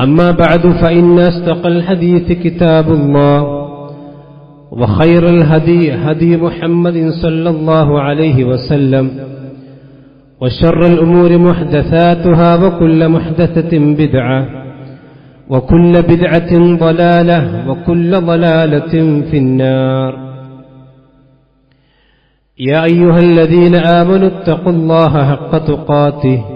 أما بعد فإن أصدق الحديث كتاب الله وخير الهدي هدي محمد صلى الله عليه وسلم وشر الأمور محدثاتها وكل محدثة بدعة وكل بدعة ضلالة وكل ضلالة في النار. يا أيها الذين آمنوا اتقوا الله حق تقاته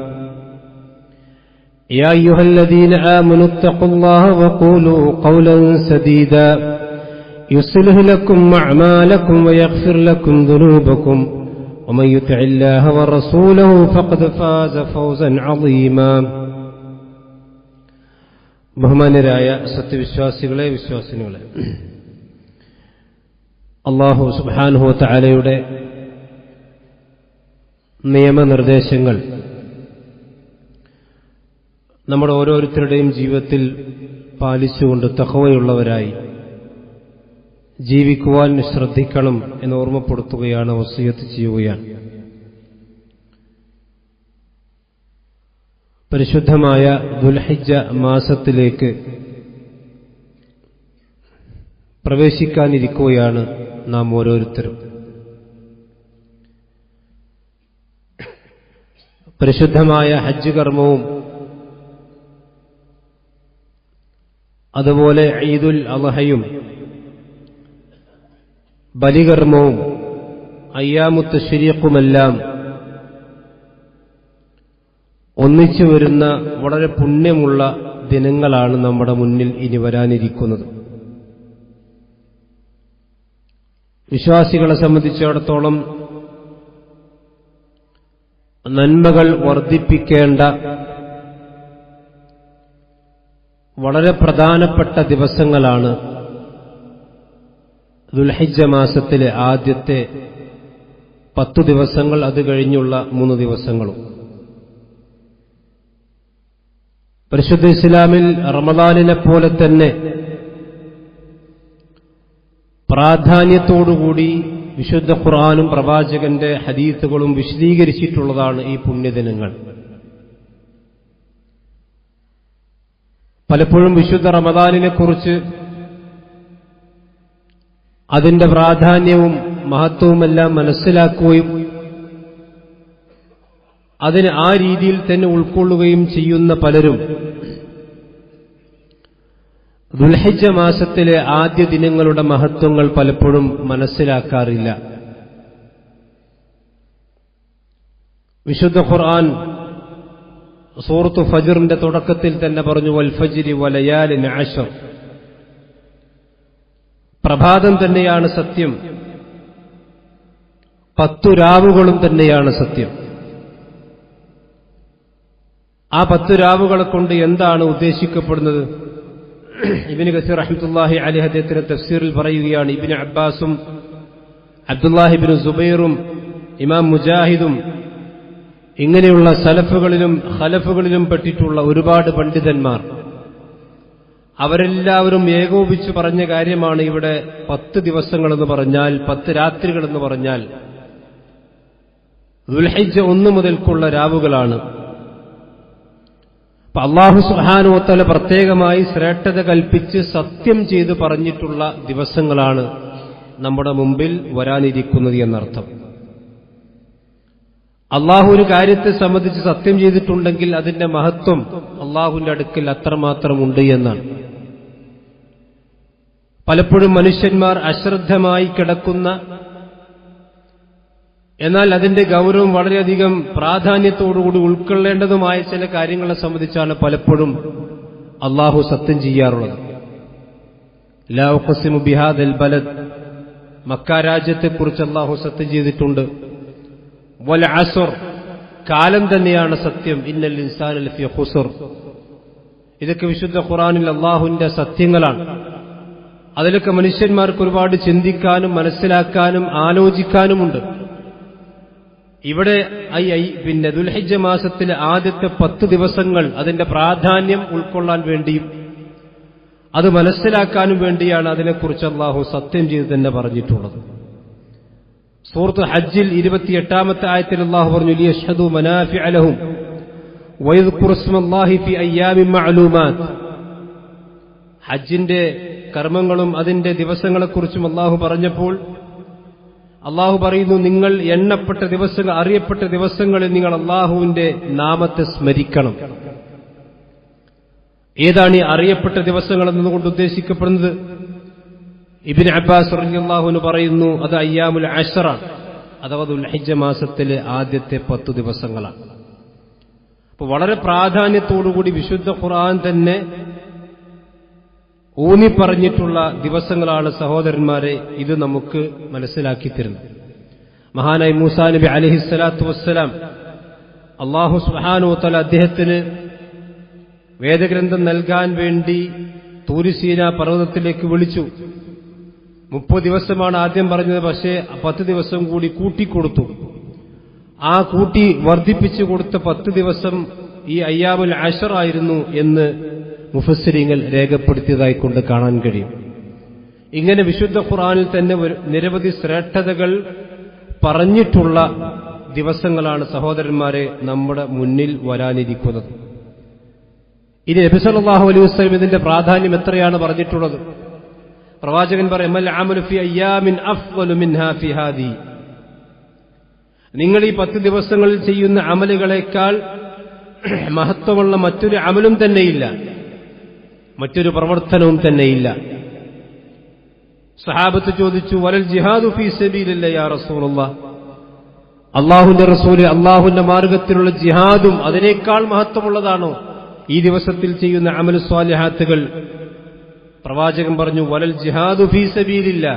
يا أيها الذين آمنوا اتقوا الله وقولوا قولا سديدا يصلح لكم أعمالكم ويغفر لكم ذنوبكم ومن يطع الله ورسوله فقد فاز فوزا عظيما ബഹുമാനരായ സത്യവിശ്വാസികളെ വിശ്വാസിനികളെ അള്ളാഹു സുബാനുഹു താലയുടെ നിയമനിർദ്ദേശങ്ങൾ നമ്മുടെ ഓരോരുത്തരുടെയും ജീവിതത്തിൽ പാലിച്ചുകൊണ്ട് തഹവയുള്ളവരായി ജീവിക്കുവാൻ ശ്രദ്ധിക്കണം എന്ന് ഓർമ്മപ്പെടുത്തുകയാണ് വസീയത്ത് ചെയ്യുകയാണ്. പരിശുദ്ധമായ ദുൽഹിജ മാസത്തിലേക്ക് പ്രവേശിക്കാനിരിക്കുകയാണ് നാം ഓരോരുത്തരും. പരിശുദ്ധമായ ഹജ്ജ് കർമ്മവും അതുപോലെ ഈദുൽ അലഹയും ബലികർമ്മവും അയ്യാമുത്ത് ശരിയക്കുമെല്ലാം ഒന്നിച്ചു വരുന്ന വളരെ പുണ്യമുള്ള ദിനങ്ങളാണ് നമ്മുടെ മുന്നിൽ ഇനി വരാനിരിക്കുന്നത്. വിശ്വാസികളെ സംബന്ധിച്ചിടത്തോളം നന്മകൾ വർദ്ധിപ്പിക്കേണ്ട വളരെ പ്രധാനപ്പെട്ട ദിവസങ്ങളാണ് ദുൽഹിജ മാസത്തിലെ ആദ്യത്തെ പത്തു ദിവസങ്ങൾ അത് കഴിഞ്ഞുള്ള മൂന്ന് ദിവസങ്ങളും. പരിശുദ്ധ ഇസ്ലാമിൽ റമദാനിനെ പോലെ തന്നെ പ്രാധാന്യത്തോടുകൂടി വിശുദ്ധ ഖുറാനും പ്രവാചകന്റെ ഹദീത്തുകളും വിശദീകരിച്ചിട്ടുള്ളതാണ് ഈ പുണ്യദിനങ്ങൾ. പലപ്പോഴും വിശുദ്ധ റമദാനിനെക്കുറിച്ച് അതിന്റെ പ്രാധാന്യവും മഹത്വവുമെല്ലാം മനസ്സിലാക്കുകയും അതിന് ആ രീതിയിൽ തന്നെ ഉൾക്കൊള്ളുകയും ചെയ്യുന്ന പലരും ദുൽഹജ്ജ മാസത്തിലെ ആദ്യ ദിനങ്ങളുടെ മഹത്വങ്ങൾ പലപ്പോഴും മനസ്സിലാക്കാറില്ല. വിശുദ്ധ ഖുർആൻ സൂറത്ത് ഫജറിന്റെ തുടക്കത്തിൽ തന്നെ പറഞ്ഞു വൽ ഫജിരി വലയാലി ആശർ പ്രഭാതം തന്നെയാണ് സത്യം. പത്തു രാവുകളും തന്നെയാണ് സത്യം. ആ പത്തു രാവുകളെ കൊണ്ട് എന്താണ് ഉദ്ദേശിക്കപ്പെടുന്നത്? ഇബിന് ഗസീർ അഹമ്മദുല്ലാഹി അലി അദ്ദേഹത്തിന്റെ തഫ്സീറിൽ പറയുകയാണ് ഇബിന് അബ്ബാസും അബ്ദുല്ലാഹിബിന് സുബൈറും ഇമാം മുജാഹിദും ഇങ്ങനെയുള്ള സലഫുകളിലും ഹലഫുകളിലും പെട്ടിട്ടുള്ള ഒരുപാട് പണ്ഡിതന്മാർ. അവരെല്ലാവരും ഏകോപിച്ച് പറഞ്ഞ കാര്യമാണ് ഇവിടെ പത്ത് ദിവസങ്ങളെന്ന് പറഞ്ഞാൽ പത്ത് രാത്രികളെന്ന് പറഞ്ഞാൽ. ദുൽഹജ്ജ ഒന്ന് മുതൽക്കുള്ള രാവുകളാണ്. അപ്പൊ അള്ളാഹു സുഹാനോത്തല പ്രത്യേകമായി ശ്രേഷ്ഠത കൽപ്പിച്ച് സത്യം ചെയ്ത് പറഞ്ഞിട്ടുള്ള ദിവസങ്ങളാണ് നമ്മുടെ മുമ്പിൽ വരാനിരിക്കുന്നത് എന്നർത്ഥം. അള്ളാഹു ഒരു കാര്യത്തെ സംബന്ധിച്ച് സത്യം ചെയ്തിട്ടുണ്ടെങ്കിൽ അതിന്റെ മഹത്വം അള്ളാഹുവിന്റെ അടുക്കൽ അത്രമാത്രം ഉണ്ട് എന്നാണ്. പലപ്പോഴും മനുഷ്യന്മാർ അശ്രദ്ധമായി കിടക്കുന്ന എന്നാൽ അതിന്റെ ഗൗരവം വളരെയധികം പ്രാധാന്യത്തോടുകൂടി ഉൾക്കൊള്ളേണ്ടതുമായ ചില കാര്യങ്ങളെ സംബന്ധിച്ചാണ് പലപ്പോഴും അള്ളാഹു സത്യം ചെയ്യാറുള്ളത്. ലാ ബിഹാദ് അൽ ബലദ്. മക്ക രാജ്യത്തെക്കുറിച്ച് അള്ളാഹു സത്യം ചെയ്തിട്ടുണ്ട്. കാലം തന്നെയാണ് സത്യം. ഇന്നൽ ഇൻസാൻ ഫി ഖുസുർ. ഇതൊക്കെ വിശുദ്ധ ഖുറാനിൽ അള്ളാഹുവിന്റെ സത്യങ്ങളാണ്. അതിലൊക്കെ മനുഷ്യന്മാർക്ക് ഒരുപാട് ചിന്തിക്കാനും മനസ്സിലാക്കാനും ആലോചിക്കാനുമുണ്ട്. ഇവിടെ ഐ ഐ പിന്നെ ദുൽഹിജ മാസത്തിലെ ആദ്യത്തെ പത്ത് ദിവസങ്ങൾ അതിന്റെ പ്രാധാന്യം ഉൾക്കൊള്ളാൻ വേണ്ടിയും അത് മനസ്സിലാക്കാനും വേണ്ടിയാണ് അതിനെക്കുറിച്ച് അള്ളാഹു സത്യം ചെയ്ത് തന്നെ പറഞ്ഞിട്ടുള്ളത്. സൂറത്ത് ഹജ്ജിൽ ഇരുപത്തിയെട്ടാമത്തെ ആയത്തിൽ അള്ളാഹു പറഞ്ഞു ലിയഷ്ഹദു മനാഫി അലഹും ഫി അയ്യാമി മഅലൂമാത്ത് ഹജ്ജിന്റെ കർമ്മങ്ങളും അതിന്റെ ദിവസങ്ങളെക്കുറിച്ചും അള്ളാഹു പറഞ്ഞപ്പോൾ അള്ളാഹു പറയുന്നു നിങ്ങൾ എണ്ണപ്പെട്ട ദിവസങ്ങൾ അറിയപ്പെട്ട ദിവസങ്ങളിൽ നിങ്ങൾ അള്ളാഹുവിന്റെ നാമത്തെ സ്മരിക്കണം. ഏതാണ് ഈ അറിയപ്പെട്ട ദിവസങ്ങൾ എന്നതുകൊണ്ട് ഉദ്ദേശിക്കപ്പെടുന്നത്? ഇബിൻ അബ്ബാസ് അള്ളാഹുവിന് പറയുന്നു അത് അയ്യാമുൽ അഷറ അഥവാ ദുൽഹിജ മാസത്തിലെ ആദ്യത്തെ പത്ത് ദിവസങ്ങളാണ്. അപ്പൊ വളരെ പ്രാധാന്യത്തോടുകൂടി വിശുദ്ധ ഖുർആൻ തന്നെ ഊന്നി പറഞ്ഞിട്ടുള്ള ദിവസങ്ങളാണ് സഹോദരന്മാരെ ഇത് നമുക്ക് മനസ്സിലാക്കി തരുന്നത്. മഹാനായി മൂസാ നബി അലഹിസ്സലാത്തു വസ്സലാം അള്ളാഹു സുഹാനോത്തല അദ്ദേഹത്തിന് വേദഗ്രന്ഥം നൽകാൻ വേണ്ടി തൂരിസീന പർവതത്തിലേക്ക് വിളിച്ചു. മുപ്പത് ദിവസമാണ് ആദ്യം പറഞ്ഞത് പക്ഷേ പത്ത് ദിവസം കൂടി കൂട്ടിക്കൊടുത്തു. ആ കൂട്ടി വർദ്ധിപ്പിച്ചു കൊടുത്ത പത്ത് ദിവസം ഈ അയ്യാമുൽ ആഷറായിരുന്നു എന്ന് മുഫസ്സിരിങ്ങൾ രേഖപ്പെടുത്തിയതായി കൊണ്ട് കാണാൻ കഴിയും. ഇങ്ങനെ വിശുദ്ധ ഖുറാനിൽ തന്നെ നിരവധി ശ്രേഷ്ഠതകൾ പറഞ്ഞിട്ടുള്ള ദിവസങ്ങളാണ് സഹോദരന്മാരെ നമ്മുടെ മുന്നിൽ വരാനിരിക്കുന്നത്. ഇനി നബിസലാഹു അലൈഹി ഇതിന്റെ പ്രാധാന്യം എത്രയാണ് പറഞ്ഞിട്ടുള്ളത്? പ്രവാചകൻ പറയും നിങ്ങൾ ഈ പത്ത് ദിവസങ്ങളിൽ ചെയ്യുന്ന അമലുകളെക്കാൾ മഹത്വമുള്ള മറ്റൊരു അമലും തന്നെയില്ല. മറ്റൊരു പ്രവർത്തനവും തന്നെയില്ല. സഹാബത്ത് ചോദിച്ചു വലൽ ജിഹാദു ഫി അള്ളാഹുന്റെ റസൂൽ അള്ളാഹുന്റെ മാർഗത്തിലുള്ള ജിഹാദും അതിനേക്കാൾ മഹത്വമുള്ളതാണോ? ഈ ദിവസത്തിൽ ചെയ്യുന്ന അമൽ സ്വാലിഹാത്തുകൾ പ്രവാചകൻ പറഞ്ഞു വലൽ ജിഹാദു ഫീ സബീലില്ല.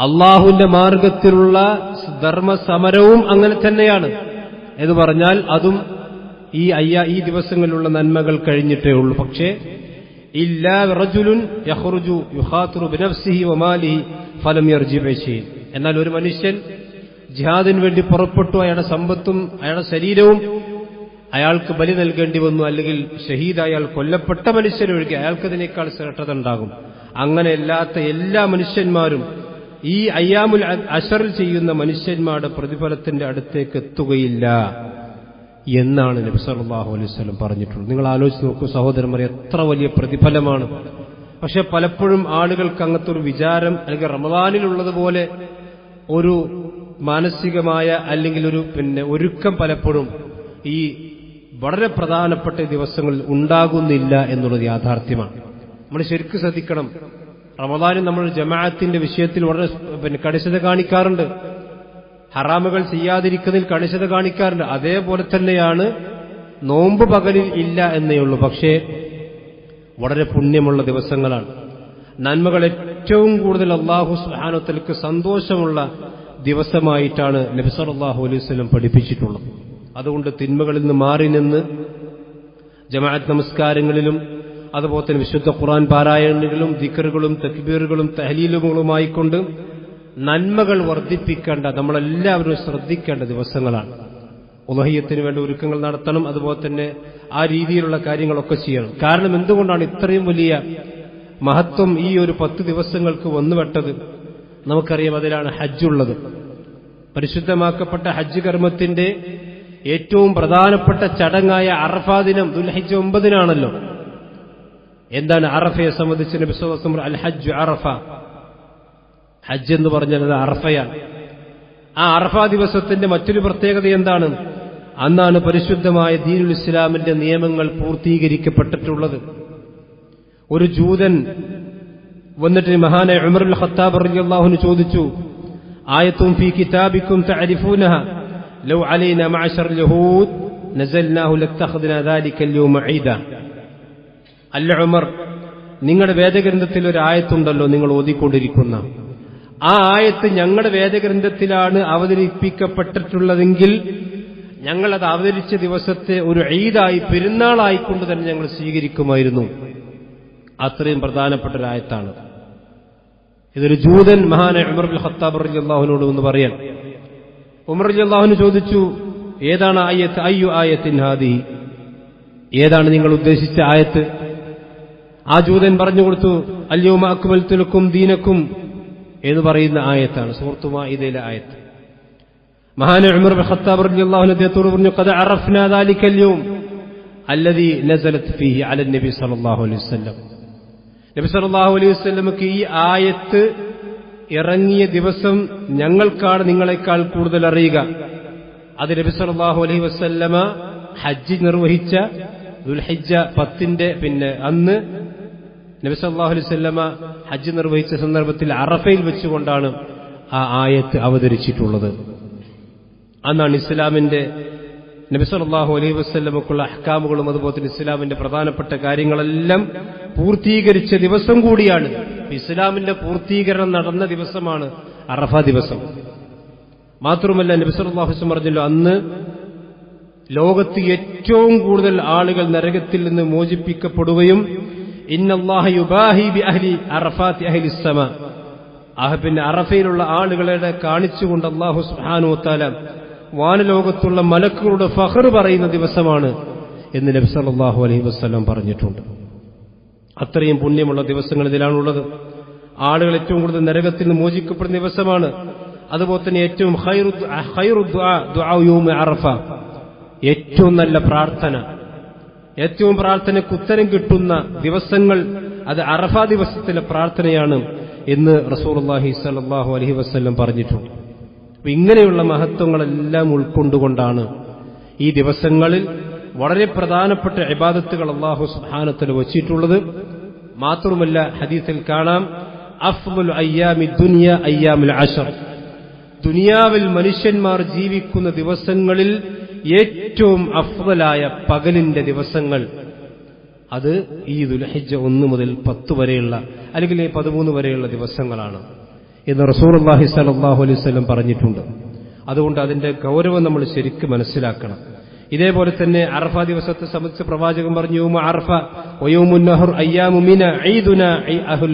അള്ളാഹുവിന്റെ മാർഗത്തിലുള്ള ധർമ്മസമരവും അങ്ങനെ തന്നെയാണ്. എന്ന് പറഞ്ഞാൽ അതും ഈ അയ്യ ഈ ദിവസങ്ങളിലുള്ള നന്മകൾ കഴിഞ്ഞിട്ടേ ഉള്ളൂ. പക്ഷേ ഇല്ലാ റജുലുൻ ബിനഫ്സിഹി വമാലിഹി ഫലം എന്നാൽ ഒരു മനുഷ്യൻ ജിഹാദിന് വേണ്ടി പുറപ്പെട്ടു. അയാളുടെ സമ്പത്തും അയാളുടെ ശരീരവും അയാൾക്ക് ബലി നൽകേണ്ടി വന്നു അല്ലെങ്കിൽ ഷഹീദ് അയാൾ കൊല്ലപ്പെട്ട മനുഷ്യനൊഴികെ അയാൾക്കതിനേക്കാൾ ശ്രേഷ്ഠത ഉണ്ടാകും അങ്ങനെയല്ലാത്ത എല്ലാ മനുഷ്യന്മാരും ഈ അയ്യാമുൽ അഷറിൽ ചെയ്യുന്ന മനുഷ്യന്മാരുടെ പ്രതിഫലത്തിന്റെ അടുത്തേക്ക് എത്തുകയില്ല എന്നാണ് നബി അലൈഹി വസല്ലം പറഞ്ഞിട്ടുള്ളത്. നിങ്ങൾ ആലോചിച്ച് നോക്കൂ സഹോദരന്മാരെ എത്ര വലിയ പ്രതിഫലമാണ്. പക്ഷെ പലപ്പോഴും ആളുകൾക്ക് അങ്ങനത്തെ ഒരു വിചാരം അല്ലെങ്കിൽ റമദാനിലുള്ളതുപോലെ ഒരു മാനസികമായ അല്ലെങ്കിൽ ഒരു പിന്നെ ഒരുക്കം പലപ്പോഴും ഈ വളരെ പ്രധാനപ്പെട്ട ദിവസങ്ങളിൽ ഉണ്ടാകുന്നില്ല എന്നുള്ളത് യാഥാർത്ഥ്യമാണ്. നമ്മൾ ശരിക്കും ശ്രദ്ധിക്കണം. റമദാനിൽ നമ്മൾ ജമാഅത്തിന്റെ വിഷയത്തിൽ വളരെ പിന്നെ കണിശത കാണിക്കാറുണ്ട്. ഹറാമുകൾ ചെയ്യാതിരിക്കുന്നതിൽ കണിശത കാണിക്കാറുണ്ട്. അതേപോലെ തന്നെയാണ് നോമ്പ് പകലിൽ ഇല്ല എന്നേ ഉള്ളൂ. പക്ഷേ വളരെ പുണ്യമുള്ള ദിവസങ്ങളാണ്. നന്മകൾ ഏറ്റവും കൂടുതൽ അള്ളാഹു സുഹാനത്തലക്ക് സന്തോഷമുള്ള ദിവസമായിട്ടാണ് നബിസർ അള്ളാഹു അലൈവല്ലം പഠിപ്പിച്ചിട്ടുള്ളത്. അതുകൊണ്ട് തിന്മകളിൽ നിന്ന് മാറി നിന്ന് ജമാഅത്ത് നമസ്കാരങ്ങളിലും അതുപോലെ തന്നെ വിശുദ്ധ ഖുറാൻ പാരായണികളും ദിക്കറുകളും തക്ബീറുകളും തഹലീലുകളുമായിക്കൊണ്ട് നന്മകൾ വർദ്ധിപ്പിക്കേണ്ട നമ്മളെല്ലാവരും ശ്രദ്ധിക്കേണ്ട ദിവസങ്ങളാണ്. ഉലഹയ്യത്തിന് വേണ്ട ഒരുക്കങ്ങൾ നടത്തണം അതുപോലെ തന്നെ ആ രീതിയിലുള്ള കാര്യങ്ങളൊക്കെ ചെയ്യണം. കാരണം എന്തുകൊണ്ടാണ് ഇത്രയും വലിയ മഹത്വം ഈ ഒരു പത്ത് ദിവസങ്ങൾക്ക് വന്നുപെട്ടത്? നമുക്കറിയാം അതിലാണ് ഹജ്ജുള്ളത്. പരിശുദ്ധമാക്കപ്പെട്ട ഹജ്ജ് കർമ്മത്തിന്റെ ഏറ്റവും പ്രധാനപ്പെട്ട ചടങ്ങായ അറഫാ ദിനം ദുൽഹജ് ഒമ്പതിനാണല്ലോ. എന്താണ് അറഫയെ സംബന്ധിച്ച് നബിസ്വസം അൽ ഹജ്ജ് അറഫ? ഹജ്ജ് എന്ന് പറഞ്ഞാൽ അത് അറഫയാണ്. ആ അറഫ ദിവസത്തിന്റെ മറ്റൊരു പ്രത്യേകത എന്താണ്? അന്നാണ് പരിശുദ്ധമായ ദീനുൽ ഇസ്ലാമിന്റെ നിയമങ്ങൾ പൂർത്തീകരിക്കപ്പെട്ടിട്ടുള്ളത്. ഒരു ജൂതൻ വന്നിട്ട് മഹാനെ ഉമറുൽ ഖത്താബ് റളിയല്ലാഹുവിന് ചോദിച്ചു ആയത്തും ഫി കിതാബിക്കും തഅരിഫൂനഹ? ലൗ അലൈന മഅശർ യഹൂദ് നസൽനാഹു ലത്തഖദ്ന ദാലിക اليوم ഈദാ അല്ല ഉമർ നിങ്ങളുടെ വേദഗ്രന്ഥത്തിൽ ഒരു ആയത്തുണ്ടല്ലോ നിങ്ങൾ ഓതിക്കൊണ്ടിരിക്കുന്ന ആ ആയത്ത് ഞങ്ങളുടെ വേദഗ്രന്ഥത്തിലാണ് അവതരിപ്പിക്കപ്പെട്ടിട്ടുള്ളതെങ്കിൽ ഞങ്ങളത് അവതരിച്ച ദിവസത്തെ ഒരു ഈദായി പെരുന്നാളായിക്കൊണ്ട് തന്നെ ഞങ്ങൾ സ്വീകരിക്കുമായിരുന്നു അത്രയും പ്രധാനപ്പെട്ട ഒരു ആയത്താണ് ഇതൊരു ജൂതൻ മഹാന ഉമർ ബിൻ ഖത്താബ് റലി അള്ളാഹുവിനോട് എന്ന് പറയാൻ ഉമർ അള്ളാഹുന് ചോദിച്ചു ഏതാണ് ആയത്ത്? അയ്യു ആയത്തിൻ ഹാദി? ഏതാണ് നിങ്ങൾ ഉദ്ദേശിച്ച ആയത്ത്? ആ ജൂതൻ പറഞ്ഞു കൊടുത്തു അല്യോമ അക്മൽ തുലക്കും ദീനക്കും എന്ന് പറയുന്ന ആയത്താണ് സുഹൃത്തുമാ ഇതിലെ ആയത്ത്. മഹാന ഉമർ ഖത്താബ് റളിയല്ലാഹു അദ്ദേഹത്തോട് പറഞ്ഞു കഥ അറഫ്ന ദാലിക്കല്യോം അല്ലതി നസലത് ഫീഹി അലൻ നബി സല്ലല്ലാഹു അലൈഹി വസല്ലം. നബി സല്ലല്ലാഹു അലൈഹി വസല്ലമക്ക് ഈ ആയത്ത് ഇറങ്ങിയ ദിവസം ഞങ്ങൾക്കാണ് നിങ്ങളെക്കാൾ കൂടുതൽ അറിയുക. അത് നബി സല്ലല്ലാഹു അലൈഹി വസല്ലമ ഹജ്ജ് നിർവഹിച്ച ദുൽഹജ്ജ പത്തിന്റെ പിന്നെ അന്ന് നബി സല്ലല്ലാഹു അലൈഹി വസല്ലമ ഹജ്ജ് നിർവഹിച്ച സന്ദർഭത്തിൽ അറഫയിൽ വെച്ചുകൊണ്ടാണ് ആ ആയത്ത് അവതരിച്ചിട്ടുള്ളത്. അന്നാണ് ഇസ്ലാമിന്റെ നബി സല്ലല്ലാഹു അലൈഹി വസല്ലമക്കുള്ള അഹ്കാമുകളും അതുപോലെ തന്നെ ഇസ്ലാമിന്റെ പ്രധാനപ്പെട്ട കാര്യങ്ങളെല്ലാം പൂർത്തീകരിച്ച ദിവസം കൂടിയാണ്. ഇസ്ലാമിന്റെ പൂർത്തീകരണം നടന്ന ദിവസമാണ് അറഫ ദിവസം. മാത്രമല്ല നബി സല്ലല്ലാഹു അലൈഹി പറഞ്ഞല്ലോ അന്ന് ലോകത്ത് ഏറ്റവും കൂടുതൽ ആളുകൾ നരകത്തിൽ നിന്ന് മോചിപ്പിക്കപ്പെടുകയും പിന്നെ അറഫയിലുള്ള ആളുകളെ കാണിച്ചുകൊണ്ട് അള്ളാഹു സുബ്ഹാനഹു വതആല വാനലോകത്തുള്ള മലക്കുകളുടെ ഫഹർ പറയുന്ന ദിവസമാണ് എന്ന് നബി സല്ലല്ലാഹു അലൈഹി വസല്ലം പറഞ്ഞിട്ടുണ്ട്. അത്രയും പുണ്യമുള്ള ദിവസങ്ങൾ ഇതിലാണുള്ളത്. ആളുകൾ ഏറ്റവും കൂടുതൽ നരകത്തിൽ നിന്ന് മോചിക്കപ്പെടുന്ന ദിവസമാണ്. അതുപോലെ തന്നെ ഏറ്റവും അറഫ. ഏറ്റവും നല്ല പ്രാർത്ഥന. ഏറ്റവും പ്രാർത്ഥനയ്ക്ക് ഉത്തരം കിട്ടുന്ന ദിവസങ്ങൾ അത് അറഫ ദിവസത്തിലെ പ്രാർത്ഥനയാണ് എന്ന് റസൂലുള്ളാഹി സ്വല്ലല്ലാഹു അലഹി വസല്ലം പറഞ്ഞിട്ടുണ്ട്. ഇങ്ങനെയുള്ള മഹത്വങ്ങളെല്ലാം ഉൾക്കൊണ്ടുകൊണ്ടാണ് ഈ ദിവസങ്ങളിൽ വളരെ പ്രധാനപ്പെട്ട ഇബാദത്തുകൾ അള്ളാഹു സുഹാനത്തിൽ വച്ചിട്ടുള്ളത്. മാത്രമല്ല ഹദീസിൽ കാണാം അഫ്ദുൽ അയ്യാമി ദുനിയ അയ്യാമുൽ അഷർ ദുനിയാവിൽ മനുഷ്യന്മാർ ജീവിക്കുന്ന ദിവസങ്ങളിൽ ഏറ്റവും അഫ്വലായ പകലിന്റെ ദിവസങ്ങൾ അത് ഈ ദുൽഹിജ ഒന്ന് മുതൽ പത്ത് വരെയുള്ള അല്ലെങ്കിൽ പതിമൂന്ന് വരെയുള്ള ദിവസങ്ങളാണ്. എന്ന് റസൂർ അള്ളാഹി സലാഹു അലൈഹി സ്വലം പറഞ്ഞിട്ടുണ്ട്. അതുകൊണ്ട് അതിന്റെ ഗൗരവം നമ്മൾ ശരിക്കും മനസ്സിലാക്കണം. ഇതേപോലെ തന്നെ അറഫ ദിവസത്തെ സംബന്ധിച്ച് പ്രവാചകൻ പറഞ്ഞു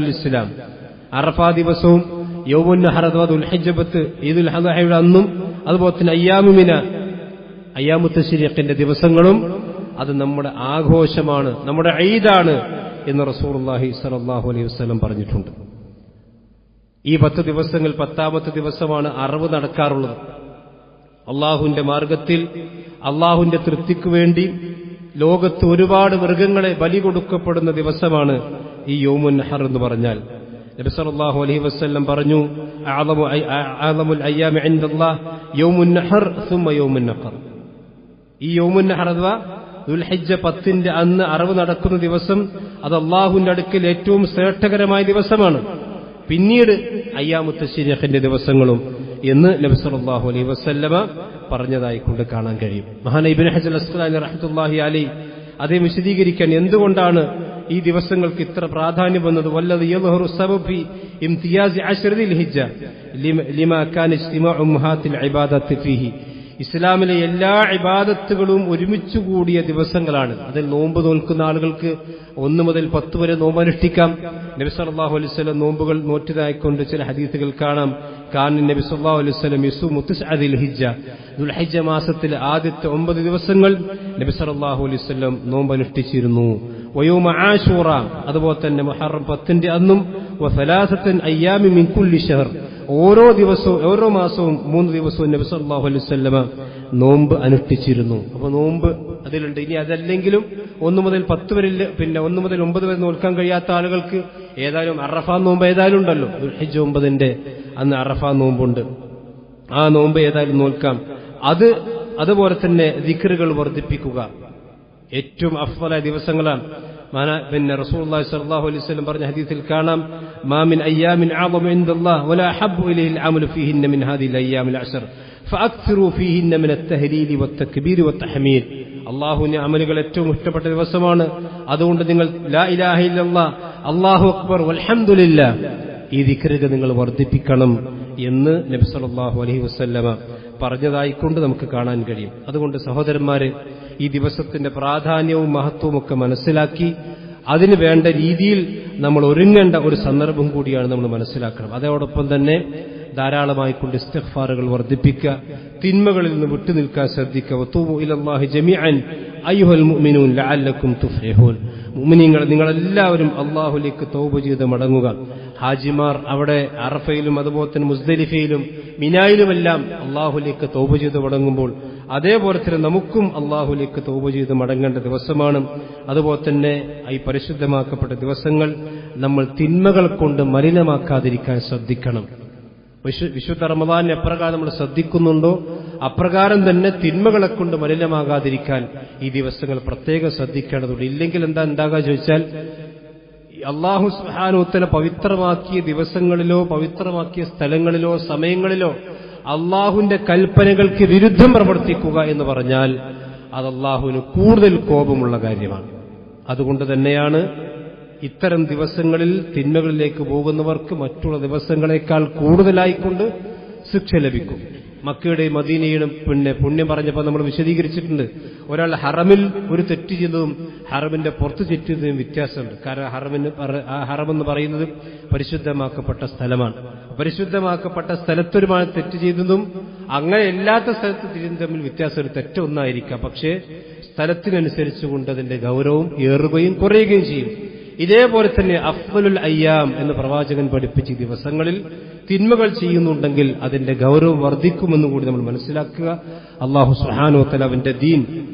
ഇസ്ലാം. അറഫ ദിവസവും യൗമുന്നഹർ അഥവാ ദുൽഹിജബത്ത് ഈദുൽ ഹദയുടെ അന്നും അതുപോലെ തന്നെ അയ്യാമുമിന അയ്യാമുത്തശ്ശേരിയക്കിന്റെ ദിവസങ്ങളും അത് നമ്മുടെ ആഘോഷമാണ് നമ്മുടെ ഈദാണ് എന്ന് റസൂർ അള്ളാഹി സലാഹു അലൈഹി വസ്ലം പറഞ്ഞിട്ടുണ്ട്. ഈ പത്ത് ദിവസങ്ങൾ പത്താമത്തെ ദിവസമാണ് അറിവ് നടക്കാറുള്ളത്. അള്ളാഹുവിന്റെ മാർഗത്തിൽ അള്ളാഹുവിന്റെ തൃപ്തിക്ക് വേണ്ടി ലോകത്ത് ഒരുപാട് മൃഗങ്ങളെ ബലി കൊടുക്കപ്പെടുന്ന ദിവസമാണ് ഈ യോമുൻ നഹർ എന്ന് പറഞ്ഞാൽ. നബി സല്ലല്ലാഹു അലൈഹി വസല്ലം പറഞ്ഞു ഈ യൗമുൻ നഹർ അഥവാ ദുൽഹജ്ജ പത്തിന്റെ അന്ന് അറിവ് നടക്കുന്ന ദിവസം അത് അള്ളാഹുവിന്റെ അടുക്കൽ ഏറ്റവും ശ്രേഷ്ഠകരമായ ദിവസമാണ്. പിന്നീട് അയ്യാമുത്ത് ശരീഹിന്റെ ദിവസങ്ങളും എന്ന് നബി അലൈ വസല്ലമ പറഞ്ഞതായി കൊണ്ട് കാണാൻ കഴിയും. മഹാന ഇബ്നു ഹജർ അസ്ഖലാനി റഹത്തുല്ലാഹി അലൈഹി അതേ വിശദീകരിക്കാൻ എന്തുകൊണ്ടാണ് ഈ ദിവസങ്ങൾക്ക് ഇത്ര പ്രാധാന്യം വന്നത്? വല്ലത് ലിമാ കാന ഇജ്തിമാഉ ഉമ്മഹാത്തിൽ ഇബാദത്തി ഫീഹി. ഇസ്ലാമിലെ എല്ലാ ഇബാദത്തുകളും ഒരുമിച്ച് കൂടിയ ദിവസങ്ങളാണ്. അതിൽ നോമ്പ് നോൽക്കുന്ന ആളുകൾക്ക് ഒന്ന് മുതൽ പത്ത് വരെ നോമ്പനുഷ്ഠിക്കാം നബി സല്ലല്ലാഹു അലൈഹി വസല്ലം നോമ്പുകൾ നോറ്റതായിക്കൊണ്ട് ചില ഹദീസുകൾ കാണാം. കാരണം നബി സല്ലല്ലാഹു അലൈഹി വസല്ലം അദിൽ ഹിജ ഹിജ്ജ ദുൽഹിജ്ജ മാസത്തിൽ ആദ്യത്തെ ഒമ്പത് ദിവസങ്ങൾ നബി സല്ലല്ലാഹു അലൈഹി വസല്ലം നോമ്പ് അനുഷ്ഠിച്ചിരുന്നു. വയോമ ആശൂറ അതുപോലെ തന്നെ മുഹറം പത്തിന്റെ അന്നും അയ്യാമി മിൻ കുല്ലി ഷഹർ ഓരോ ദിവസവും ഓരോ മാസവും മൂന്ന് ദിവസവും നബി സല്ലല്ലാഹു അലൈഹി വസല്ലമ നോമ്പ് അനുഷ്ഠിച്ചിരുന്നു. അപ്പൊ നോമ്പ് അതിലുണ്ട്. ഇനി അതല്ലെങ്കിലും ഒന്ന് മുതൽ പത്ത് വരെ പിന്നെ ഒന്ന് മുതൽ ഒമ്പത് വരെ നോൽക്കാൻ കഴിയാത്ത ആളുകൾക്ക് ഏതായാലും അറഫാ നോമ്പ് ഏതായാലും ഉണ്ടല്ലോ. ദുൽഹിജ്ജ ഒമ്പതിന്റെ അന്ന് അറഫാ നോമ്പുണ്ട്. ആ നോമ്പ് ഏതായാലും നോൽക്കാം. അത് അതുപോലെ തന്നെ ദിക്റുകൾ വർദ്ധിപ്പിക്കുക. ഏറ്റവും അഫ്വല ദിവസങ്ങളാണ്. പിന്നെ റസൂൽ സല്ലാഹു അലൈഹി സ്വലം പറഞ്ഞ ഹദീസിൽ കാണാം മാമിൻ അയ്യാമിൻ ആദം വലാ മിൻ അശർ അള്ളാഹുവിന് അമലുകൾ ഏറ്റവും ഇഷ്ടപ്പെട്ട ദിവസമാണ്. അതുകൊണ്ട് നിങ്ങൾ ലാ ഇലാഹ അള്ളാഹു അക്ബർ വൽഹംദുലില്ല ഈ ദിക്കറുകൾ നിങ്ങൾ വർദ്ധിപ്പിക്കണം എന്ന് നബിസലാഹു അലഹി വസ്ല്ലമ പറഞ്ഞതായിക്കൊണ്ട് നമുക്ക് കാണാൻ കഴിയും. അതുകൊണ്ട് സഹോദരന്മാരെ ഈ ദിവസത്തിന്റെ പ്രാധാന്യവും മഹത്വവും ഒക്കെ മനസ്സിലാക്കി അതിന് വേണ്ട രീതിയിൽ നമ്മൾ ഒരുങ്ങേണ്ട ഒരു സന്ദർഭം കൂടിയാണ് നമ്മൾ മനസ്സിലാക്കണം. അതോടൊപ്പം തന്നെ ധാരാളമായി കൊണ്ട് ഇസ്തഫാറുകൾ വർദ്ധിപ്പിക്കുക തിന്മകളിൽ നിന്ന് വിട്ടുനിൽക്കാൻ ശ്രദ്ധിക്കുക. അയ്യുഹൽ മുഅ്മിനൂൻ മുഅ്മിനീങ്ങൾ നിങ്ങളെല്ലാവരും അള്ളാഹുലേക്ക് തൗബ ചെയ്ത് മടങ്ങുക. ഹാജിമാർ അവിടെ അറഫയിലും അതുപോലെ തന്നെ മുസ്ദലിഫയിലും മിനായിലുമെല്ലാം അള്ളാഹുലേക്ക് തൗബ ചെയ്ത് മടങ്ങുമ്പോൾ അതേപോലെ തന്നെ നമുക്കും അള്ളാഹുലേക്ക് തൗബ ചെയ്ത് മടങ്ങേണ്ട ദിവസമാണ്. അതുപോലെ തന്നെ ഈ പരിശുദ്ധമാക്കപ്പെട്ട ദിവസങ്ങൾ നമ്മൾ തിന്മകൾ കൊണ്ട് മലിനമാക്കാതിരിക്കാൻ ശ്രദ്ധിക്കണം. വിശു- വിശുദ്ധ റമദാൻ എപ്രകാരം നമ്മൾ ശ്രദ്ധിക്കുന്നുണ്ടോ? അപ്രകാരം തന്നെ തിന്മകളെ കൊണ്ട് മലിനമാകാതിരിക്കാൻ ഈ ദിവസങ്ങൾ പ്രത്യേകം ശ്രദ്ധിക്കേണ്ടതുണ്ട്. ഇല്ലെങ്കിൽ എന്താ ഉണ്ടാകുക ചോദിച്ചാൽ അള്ളാഹു സ്ഹാനുത്തന പവിത്രമാക്കിയ ദിവസങ്ങളിലോ പവിത്രമാക്കിയ സ്ഥലങ്ങളിലോ സമയങ്ങളിലോ അള്ളാഹുവിന്റെ കൽപ്പനകൾക്ക് വിരുദ്ധം പ്രവർത്തിക്കുക എന്ന് പറഞ്ഞാൽ അത് അള്ളാഹുവിന് കൂടുതൽ കോപമുള്ള കാര്യമാണ്. അതുകൊണ്ട് തന്നെയാണ് ഇത്തരം ദിവസങ്ങളിൽ തിന്മകളിലേക്ക് പോകുന്നവർക്ക് മറ്റുള്ള ദിവസങ്ങളെക്കാൾ കൂടുതലായിക്കൊണ്ട് ശിക്ഷ ലഭിക്കും. മക്കയുടെയും മദീനയുടെ പിന്നെ പുണ്യം പറഞ്ഞപ്പോൾ നമ്മൾ വിശദീകരിച്ചിട്ടുണ്ട്. ഒരാൾ ഹറമിൽ ഒരു തെറ്റ് ചെയ്തതും ഹറമിന്റെ പുറത്ത് തെറ്റിയതും വ്യത്യാസമുണ്ട്. കാരണം ഹറമിന് ഹറമെന്ന് പറയുന്നത് പരിശുദ്ധമാക്കപ്പെട്ട സ്ഥലമാണ്. പരിശുദ്ധമാക്കപ്പെട്ട സ്ഥലത്തൊരുമാണ് തെറ്റ് ചെയ്തതും അങ്ങനെ എല്ലാത്ത സ്ഥലത്ത് തിരിഞ്ഞും തമ്മിൽ വ്യത്യാസം തെറ്റൊന്നായിരിക്കാം പക്ഷേ സ്ഥലത്തിനനുസരിച്ചുകൊണ്ട് അതിന്റെ ഗൗരവം ഏറുകയും കുറയുകയും ചെയ്യും. ഇതേപോലെ തന്നെ അഫ്വലുൽ അയ്യാം എന്ന് പ്രവാചകൻ പഠിപ്പിച്ച ദിവസങ്ങളിൽ തിന്മകൾ ചെയ്യുന്നുണ്ടെങ്കിൽ അതിന്റെ ഗൗരവം വർദ്ധിക്കുമെന്ന് കൂടി നമ്മൾ മനസ്സിലാക്കുക. അള്ളാഹു സുഹാനോത്തല അവന്റെ ദീൻ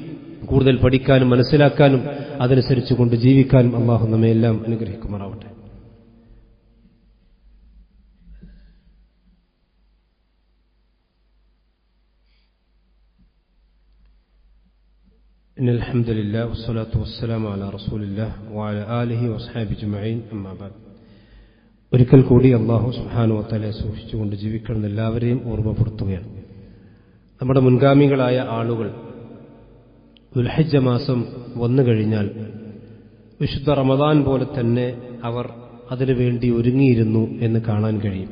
കൂടുതൽ പഠിക്കാനും മനസ്സിലാക്കാനും അതനുസരിച്ച് കൊണ്ട് ജീവിക്കാനും അള്ളാഹു നമ്മയെല്ലാം അനുഗ്രഹിക്കുമാറാവട്ടെ. إن الحمد لله والصلاة والسلام على رسول الله وعلى آله وأصحابه أجمعين أما بعد ഒരിക്കൽ കൂടി അള്ളാഹു സുഹാനുവത്തലെ സൂക്ഷിച്ചുകൊണ്ട് ജീവിക്കണം എല്ലാവരെയും ഓർമ്മപ്പെടുത്തുകയാണ് നമ്മുടെ മുൻഗാമികളായ ആളുകൾ ദുൽഹജ്ജ മാസം വന്നു കഴിഞ്ഞാൽ വിശുദ്ധ റമദാൻ പോലെ തന്നെ അവർ അതിനുവേണ്ടി ഒരുങ്ങിയിരുന്നു എന്ന് കാണാൻ കഴിയും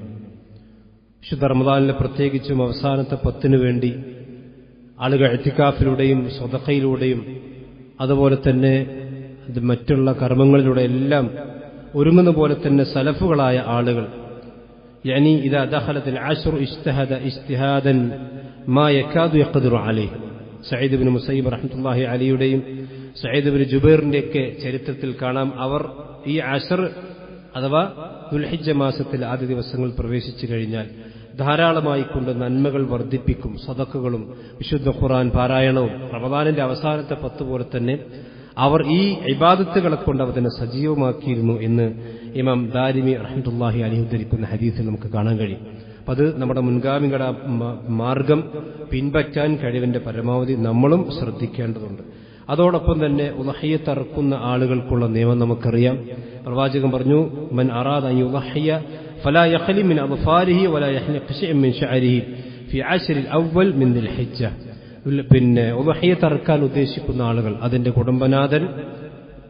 വിശുദ്ധ റമദാനിലെ പ്രത്യേകിച്ചും അവസാനത്തെ പത്തിനു വേണ്ടി ആളുകൾ എത്തിക്കാഫിലൂടെയും സ്വതക്കയിലൂടെയും അതുപോലെ തന്നെ അത് മറ്റുള്ള കർമ്മങ്ങളിലൂടെ എല്ലാം ഒരുങ്ങുന്ന പോലെ തന്നെ സലഫുകളായ ആളുകൾ. യനി ഇത് അദാഹലത്തിൽ ആഷുർ ഇസ്തഹദ ഇസ്തിഹാദൻ മാ യക്കാദു യക്കദുർ അലി സയ്യിദ് മുസൈബ് റഹ്മത്തുല്ലാഹി അലിയുടെയും സയ്യിദ് ബിൻ ജുബൈറിന്റെയൊക്കെ ചരിത്രത്തിൽ കാണാം അവർ ഈ അഷർ അഥവാ ദുൽഹിജ മാസത്തിൽ ആദ്യ ദിവസങ്ങൾ പ്രവേശിച്ചു കഴിഞ്ഞാൽ. ധാരാളമായി കൊണ്ട് നന്മകൾ വർദ്ധിപ്പിക്കും. സതക്കുകളും വിശുദ്ധ ഖുറാൻ പാരായണവും റമദാനിന്റെ അവസാനത്തെ പത്ത് പോലെ തന്നെ അവർ ഈ ഇബാദത്തുകളെ കൊണ്ട് അവതിനെ സജീവമാക്കിയിരുന്നു എന്ന് ഇമാം ദാരിമി റഹ്മത്തുള്ളാഹി അലി ഉദ്ധരിക്കുന്ന ഹദീസിൽ നമുക്ക് കാണാൻ കഴിയും. അപ്പം അത് നമ്മുടെ മുൻഗാമികളുടെ മാർഗം പിൻപറ്റാൻ കഴിവിന്റെ പരമാവധി നമ്മളും ശ്രദ്ധിക്കേണ്ടതുണ്ട്. അതോടൊപ്പം തന്നെ ഉലഹയ്യത്തറക്കുന്ന ആളുകൾക്കുള്ള നിയമം നമുക്കറിയാം. പ്രവാചകൻ പറഞ്ഞു മൻ അറാദ് അൻ യുളഹയ്യ يخلي من أظفاره ولا വലാ شيء من മിൻ في ഫി الأول من ذي الحجة. പിന്നെ പിന്നെ തറക്കാൻ ഉദ്ദേശിക്കുന്ന ആളുകൾ അതിന്റെ കുടുംബനാഥൻ.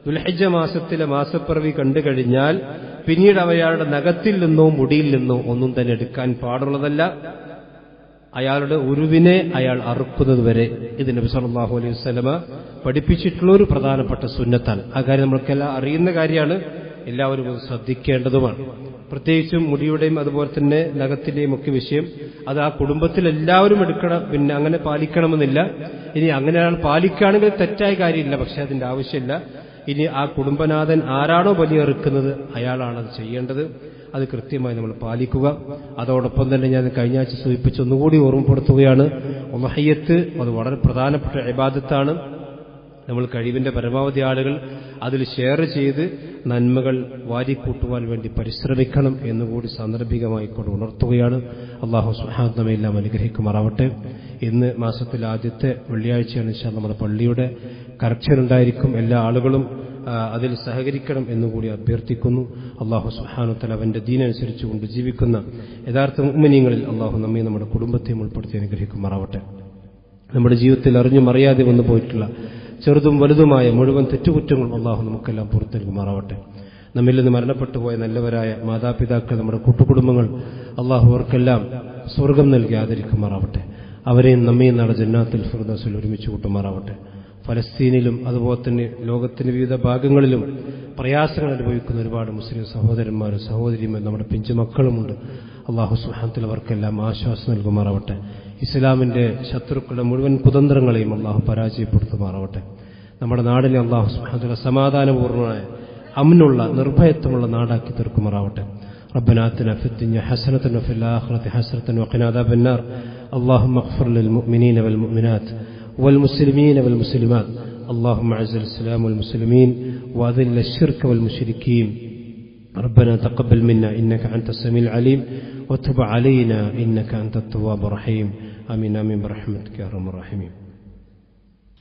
ദുൽഹജ്ജ മാസത്തിലെ മാസപ്പിറവി കണ്ടു കഴിഞ്ഞാൽ പിന്നീട് അവയാളുടെ നഖത്തിൽ നിന്നോ മുടിയിൽ നിന്നോ ഒന്നും തന്നെ എടുക്കാൻ പാടുള്ളതല്ല. അയാളുടെ ഉരുവിനെ അയാൾ അറുക്കുന്നത് വരെ ഇത് നബി സല്ലല്ലാഹു അലൈഹി വസ്ലമ പഠിപ്പിച്ചിട്ടുള്ള ഒരു പ്രധാനപ്പെട്ട സുന്നത്താണ്. ആ കാര്യം നമ്മൾക്കെല്ലാം അറിയുന്ന കാര്യമാണ്. എല്ലാവരും ശ്രദ്ധിക്കേണ്ടതുമാണ്. പ്രത്യേകിച്ചും മുടിയുടെയും അതുപോലെ തന്നെ നഖത്തിന്റെയും ഒക്കെ വിഷയം. അത് ആ കുടുംബത്തിൽ എല്ലാവരും എടുക്കണം പിന്നെ അങ്ങനെ പാലിക്കണമെന്നില്ല. ഇനി അങ്ങനെ പാലിക്കുകയാണെങ്കിൽ തെറ്റായ കാര്യമില്ല പക്ഷെ അതിന്റെ ആവശ്യമില്ല. ഇനി ആ കുടുംബനാഥൻ ആരാണോ ബലിയെറുക്കുന്നത് അയാളാണ് അത് ചെയ്യേണ്ടത്. അത് കൃത്യമായി നമ്മൾ പാലിക്കുക. അതോടൊപ്പം തന്നെ ഞാൻ കഴിഞ്ഞ ആഴ്ച സൂചിപ്പിച്ച് ഒന്നുകൂടി ഓർമ്മപ്പെടുത്തുകയാണ്. ഒമഹയ്യത്ത് അത് വളരെ പ്രധാനപ്പെട്ട ഇബാദത്താണ്. നമ്മൾ കഴിവിന്റെ പരമാവധി ആളുകൾ അതിൽ ഷെയർ ചെയ്ത് നന്മകൾ വാരിക്കൂട്ടുവാൻ വേണ്ടി പരിശ്രമിക്കണം എന്നുകൂടി സാന്ദർഭികമായി കൊണ്ട് ഉണർത്തുകയാണ്. അള്ളാഹു സുഹാന്തമെല്ലാം അനുഗ്രഹിക്കുമാറാവട്ടെ. ഇന്ന് മാസത്തിൽ ആദ്യത്തെ വെള്ളിയാഴ്ചയാണ് ഇൻഷാ നമ്മുടെ പള്ളിയുടെ കറക്ഷൻ ഉണ്ടായിരിക്കും. എല്ലാ ആളുകളും അതിൽ സഹകരിക്കണം എന്നുകൂടി അഭ്യർത്ഥിക്കുന്നു. അള്ളാഹു സുഹാനുത്തല അവന്റെ ദീനനുസരിച്ച് കൊണ്ട് ജീവിക്കുന്ന യഥാർത്ഥ ഉമ്മനീങ്ങളിൽ അള്ളാഹു നമ്മെ നമ്മുടെ കുടുംബത്തെയും ഉൾപ്പെടുത്തി അനുഗ്രഹിക്കുമാറാവട്ടെ. നമ്മുടെ ജീവിതത്തിൽ അറിഞ്ഞും അറിയാതെ വന്നു പോയിട്ടുള്ള ചെറുതും വലുതുമായ മുഴുവൻ തെറ്റുകുറ്റങ്ങളും അള്ളാഹു നമുക്കെല്ലാം പുറത്തു നമ്മിൽ നിന്ന് മരണപ്പെട്ടു പോയ നല്ലവരായ മാതാപിതാക്കൾ നമ്മുടെ കൂട്ടുകുടുംബങ്ങൾ അള്ളാഹു അവർക്കെല്ലാം സ്വർഗം നൽകി ആദരിക്കുമാറാവട്ടെ. അവരെയും നമ്മയും നാളെ ജന്നാത്തിൽ ഫിർദാസിൽ ഒരുമിച്ച് കൂട്ടുമാറാവട്ടെ. ഫലസ്തീനിലും അതുപോലെ തന്നെ ലോകത്തിന്റെ വിവിധ ഭാഗങ്ങളിലും പ്രയാസങ്ങൾ അനുഭവിക്കുന്ന ഒരുപാട് മുസ്ലിം സഹോദരന്മാരും സഹോദരിമാരും നമ്മുടെ പിഞ്ചുമക്കളുമുണ്ട് അള്ളാഹു സുഹാത്തിൽ അവർക്കെല്ലാം ആശ്വാസം നൽകുമാറാവട്ടെ ഇസ്ലാമിന്റെ ശത്രുക്കളുടെ മുഴുവൻ കുതന്ത്രങ്ങളെയും അള്ളാഹു പരാജയപ്പെടുത്തുമാറാവട്ടെ നമ്മുടെ നാടിനെ അള്ളാഹു സുഹാത്തുള്ള സമാധാനപൂർണ്ണമായ അമ്നുള്ള നിർഭയത്വമുള്ള നാടാക്കി തീർക്കുമാറാവട്ടെ ربنا آتنا في الدنيا حسنة وفي الآخرة حسنة وقنا عذاب النار اللهم اغفر للمؤمنين والمؤمنات والمسلمين والمسلمات. اللهم أعز الإسلام والمسلمين وأذل الشرك والمشركين. ربنا تقبل منا إنك أنت السميع العليم وتب علينا إنك أنت التواب الرحيم. آمين آمين برحمتك يا أرحم الراحمين.